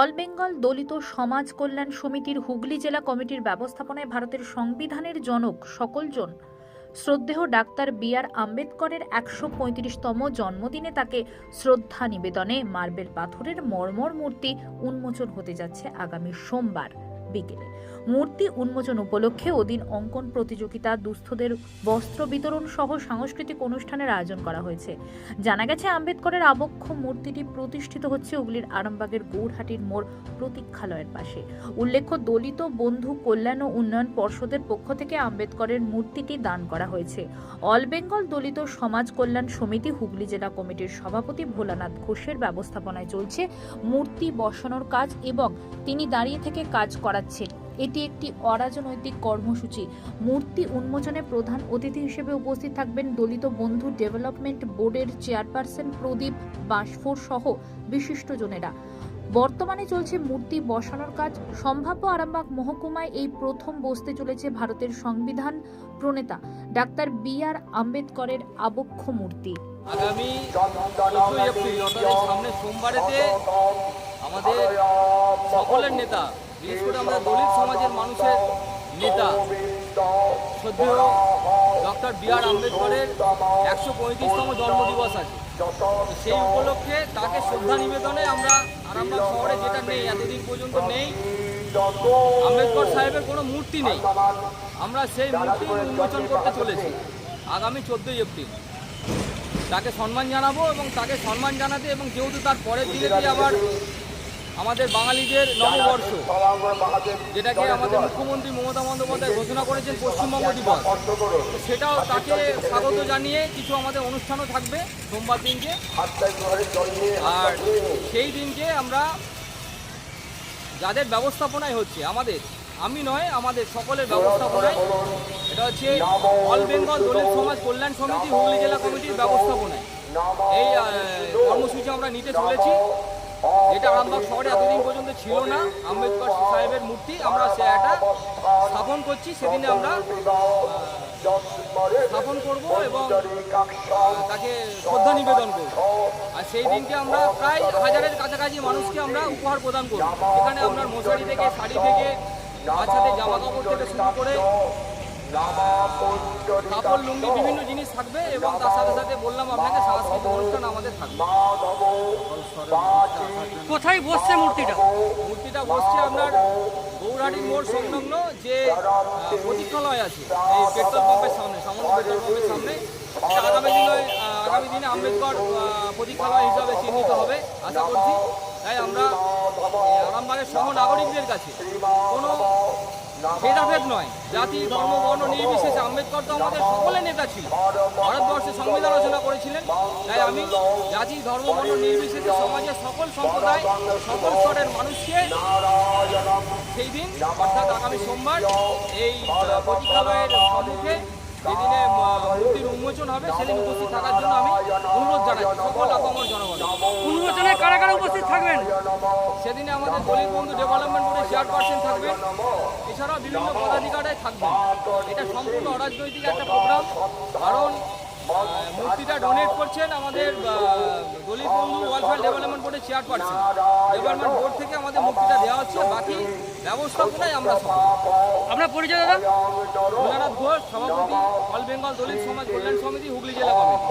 All Bengal দলিত সমাজ কল্যাণ সমিতির হুগলি জেলা কমিটির ব্যবস্থাপনায় ভারতের সংবিধানের জনক সকলজন। শ্রদ্ধেহ ডাক্তার বি আর আম্বেদকরের একশো পঁয়ত্রিশতম জন্মদিনে তাকে শ্রদ্ধা নিবেদনে মার্বেল পাথরের মর্মর মূর্তি উন্মোচন হতে যাচ্ছে আগামী সোমবার। বিকেলে। মূর্তি উন্মোচন উপলক্ষে ওদিন অঙ্কন প্রতিযোগিতা, দুস্থদের বস্ত্র বিতরণ সহ সাংস্কৃতিক অনুষ্ঠানের আয়োজন করা হয়েছে। জানা গেছে, আম্বেদকরের আবক্ষ মূর্তিটি প্রতিষ্ঠিত হচ্ছে হুগলির আরামবাগের গৌরহাটির মোড় প্রতীক্ষালয়ের পাশে। উল্লেখ্য, দলিত বন্ধু কল্যাণ ও উন্নয়ন পর্ষদের পক্ষ থেকে আম্বেদকরের মূর্তিটি দান করা হয়েছে। অল বেঙ্গল দলিত সমাজ কল্যাণ সমিতি হুগলি জেলা কমিটির সভাপতি ভোলানাথ ঘোষের ব্যবস্থাপনায় চলছে মূর্তি বসানোর কাজ এবং তিনি দাঁড়িয়ে থেকে কাজ করাচ্ছেন এটি একটি অরাজনৈতিক কর্মসূচি। মূর্তি উন্মোচনে প্রধান অতিথি হিসেবে উপস্থিত থাকবেন দলিত বন্ধু ডেভেলপমেন্ট বোর্ডের চেয়ারপারসন প্রদীপ বাসফোর সহ বিশিষ্টজনেরা। বর্তমানে চলছে মূর্তি বসানোর কাজ। সম্ভাব্য আরামবাগ মহকুমায় এই প্রথম বসতে চলেছে ভারতের সংবিধান প্রণেতা, ডাক্তার বি আর আম্বেদকরের আবক্ষ মূর্তি। আগামী সামনে সোমবারেতে আমাদের সকলের নেতা বিশেষ করে আমাদের দলিত সমাজের মানুষের নেতা, শ্রদ্ধেয় ডক্টর বি আর আম্বেদকরের একশো পঁয়ত্রিশতম জন্মদিবস আছে। সেই উপলক্ষে তাকে শ্রদ্ধা নিবেদনে আমরা আরামবাগ শহরে যেটা নেই, এতদিন পর্যন্ত নেই, আম্বেদকর সাহেবের কোনো মূর্তি নেই। আমরা সেই মূর্তি উন্মোচন করতে চলেছি আগামী চোদ্দোই এপ্রিল। তাকে সম্মান জানাব এবং তাকে সম্মান জানাতে এবং যেহেতু তার পরের দিনেতেই আবার আমাদের বাঙালিদের নববর্ষ যেটাকে আমাদের মুখ্যমন্ত্রী মমতা বন্দ্যোপাধ্যায় ঘোষণা করেছেন পশ্চিমবঙ্গ দিবস। সেটাও তাকে স্বাগত জানিয়ে কিছু আমাদের অনুষ্ঠানও থাকবে সোমবার দিনকে। আর সেই দিনকে আমরা যাদের ব্যবস্থাপনায় হচ্ছে আমাদের আমি নয় আমাদের সকলের ব্যবস্থাপনায় এটা হচ্ছে অল বেঙ্গল দলিত সমাজ কল্যাণ সমিতি হুগলি জেলা কমিটির ব্যবস্থাপনায়। এই কর্মসূচি আমরা নিতে চলেছি। যেটা আরামবাগ শহরে এতদিন পর্যন্ত ছিল না, আম্বেদকর সাহেবের মূর্তি, আমরা সে একটা স্থাপন করছি, সেদিনে আমরা স্থাপন করব এবং তাকে শ্রদ্ধা নিবেদন করব। আর সেই দিনকে আমরা প্রায় হাজারের কাছাকাছি মানুষকে আমরা উপহার প্রদান করব। এখানে আপনার মশারি থেকে শাড়ি থেকে বাচ্চাদের জামা কাপড় থেকে শুরু করে কাপড়, লুঙ্গি, বিভিন্ন জিনিস থাকবে এবং তার সাথে সাথে বললাম আপনাকে সাংস্কৃতিক অনুষ্ঠান আমাদের থাকবে। কোথায় বসছে মূর্তিটা? মূর্তিটা বসছে আপনার গৌরাটি মোড় সংলগ্ন যে প্রতীক্ষালয় আছে, এই পেট্রোল পাম্পের সামনে, সামন্ত পেট্রোল পাম্পের সামনে। আগামী দিনে আগামী দিনে আম্বেদকর প্রতীক্ষালয় হিসাবে চিহ্নিত হবে, আশা করছি। তাই আমরা আরামবাগের সহ নাগরিকদের কাছে কোনো ভেদাভেদ নয়। জাতি, ধর্ম, বর্ণ, নির্বিশেষে আম্বেদকর তো আমাদের সকলের নেতা ছিল। ভারতবর্ষের সংবিধান রচনা করেছিলেন। তাই আমি জাতি, ধর্ম, বর্ণ, নির্বিশেষে সমাজের সকল সম্প্রদায়, সকল স্তরের মানুষকে সেই দিন, অর্থাৎ আগামী সোমবার, এই প্রতীক্ষালয়ের সম্মুখে যেদিনে মূর্তির উন্মোচন হবে, সেদিন উপস্থিত থাকার জন্য আমি অনুরোধ জানাচ্ছি সকল আপামর জনগণ উন্মোচনে উপস্থিত থাকবেন। সেদিনে আমাদের দলিত বন্ধু ডেভেলপমেন্ট বোর্ডের চেয়ারপারসন থাকবেন। এছাড়াও বিভিন্ন পদাধিকারাই থাকবেন। এটা সম্পূর্ণ অরাজনৈতিক একটা প্রোগ্রাম কারণ মূর্তিটা ডোনেট করছেন আমাদের দলিত বন্ধু ওয়েলফেয়ার ডেভেলপমেন্ট বোর্ডের চেয়ারপারসন ডেভেলপমেন্ট বোর্ড থেকে আমাদের মূর্তিটা দেওয়া হচ্ছে। বাকি ব্যবস্থাপনাই আমরা সব আপনার পরিচয় দাদা? ভোলানাথ ঘোষ সভাপতি অল বেঙ্গল দলিত সমাজ কল্যাণ সমিতি হুগলি জেলা কমিটি।